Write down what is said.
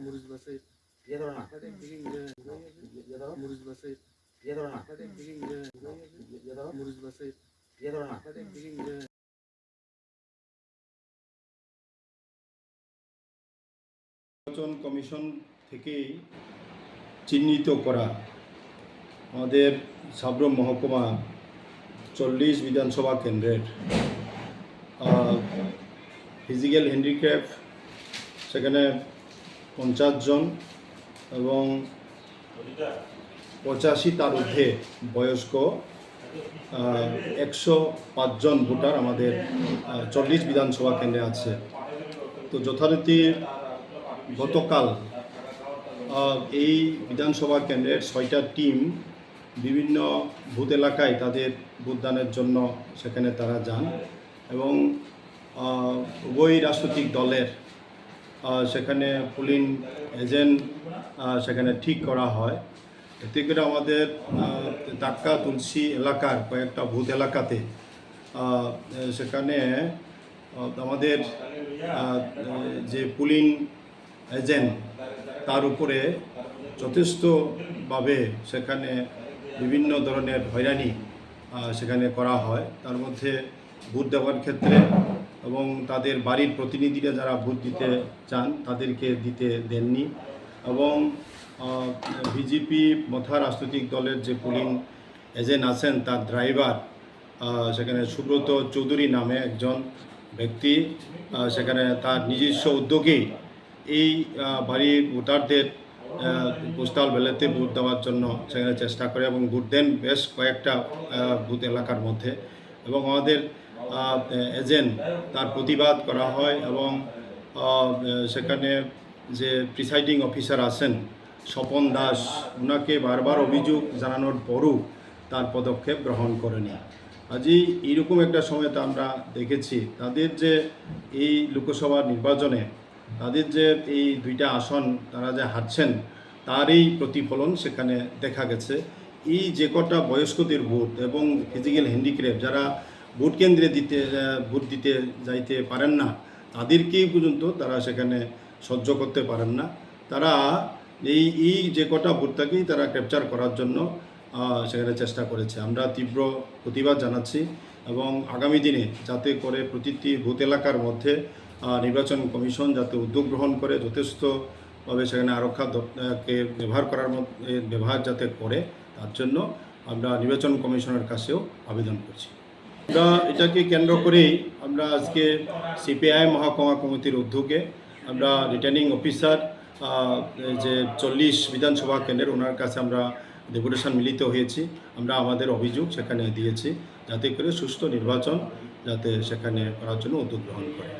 মরিচ বাসে মরিচ বাসে মরিচ বাসে নির্বাচন কমিশন থেকেই চিহ্নিত করা আমাদের সাবরম মহকুমা চল্লিশ বিধানসভা কেন্দ্রের ফিজিক্যাল হ্যান্ডিক্যাপ সেখানে পঞ্চাশ জন এবং পঁচাশি তার ঊর্ধ্বে বয়স্ক একশো পাঁচজন ভোটার আমাদের চল্লিশ বিধানসভা কেন্দ্রে আছে। তো যথারীতি গতকাল এই বিধানসভা কেন্দ্রের ছয়টা টিম বিভিন্ন বুথ এলাকায় তাদের ভোটদানের জন্য সেখানে তারা যান এবং উভয় রাজনৈতিক দলের সেখানে পুলিং এজেন্ট সেখানে ঠিক করা হয়। এতে করে আমাদের টাটকা তুলসী এলাকার কয়েকটা ভূত এলাকাতে সেখানে আমাদের যে পুলিং এজেন্ট তার উপরে যথেষ্টভাবে সেখানে বিভিন্ন ধরনের হয়রানি সেখানে করা হয়। তার মধ্যে ভোট দেওয়ার ক্ষেত্রে এবং তাদের বাড়ির প্রতিনিধিরা যারা ভোট দিতে চান তাদেরকে দিতে দেননি এবং বিজেপি মথা রাজনৈতিক দলের যে পুলিং এজেন্ট আছেন তার ড্রাইভার সেখানে সুব্রত চৌধুরী নামে একজন ব্যক্তি সেখানে তার নিজস্ব উদ্যোগেই এই বাড়ির ভোটারদের পোস্টাল ব্যালেটে ভোট দেওয়ার জন্য সেখানে চেষ্টা করে এবং ভোট দেন বেশ কয়েকটা বুথ এলাকার মধ্যে এবং আমাদের এজেন্ট তার প্রতিবাদ করা হয় এবং সেখানে যে প্রিসাইডিং অফিসার আছেন স্বপন দাস ওনাকে বারবার অভিযোগ জানানোর পরও তার পদক্ষেপ গ্রহণ করেনি। আজই এইরকম একটা সময় তো আমরা দেখেছি, তাদের যে এই লোকসভা নির্বাচনে তাদের যে এই দুইটা আসন তারা যে হারছেন, তারই প্রতিফলন সেখানে দেখা গেছে। এই যে কটা বয়স্কদের ভোট এবং ফিজিক্যাল হ্যান্ডিক্রাফট যারা ভোট কেন্দ্রে দিতে ভোট দিতে যাইতে পারেন না তাদেরকেই পর্যন্ত তারা সেখানে সহ্য করতে পারেন না। তারা এই এই যে কটা ভোটটাকেই তারা ক্যাপচার করার জন্য সেখানে চেষ্টা করেছে। আমরা তীব্র প্রতিবাদ জানাচ্ছি এবং আগামী দিনে যাতে করে প্রতিটি বুথ এলাকার মধ্যে নির্বাচন কমিশন যাতে উদ্যোগ গ্রহণ করে যথেষ্টভাবে সেখানে আরক্ষা দপ- আহ, কে ব্যবহার করার ব্যবহার যাতে করে তার জন্য আমরা নির্বাচন কমিশনের কাছেও আবেদন করছি। আমরা এটাকে কেন্দ্র করেই আমরা আজকে সিপিআই মহাকমা কমিটির উদ্যোগে আমরা রিটার্নিং অফিসার যে চল্লিশ বিধানসভা কেন্দ্রের ওনার কাছে আমরা ডেপুটেশন মিলিত হয়েছি। আমরা আমাদের অভিযোগ সেখানে দিয়েছি যাতে করে সুস্থ নির্বাচন যাতে সেখানে করার জন্য উদ্যোগ গ্রহণ করে।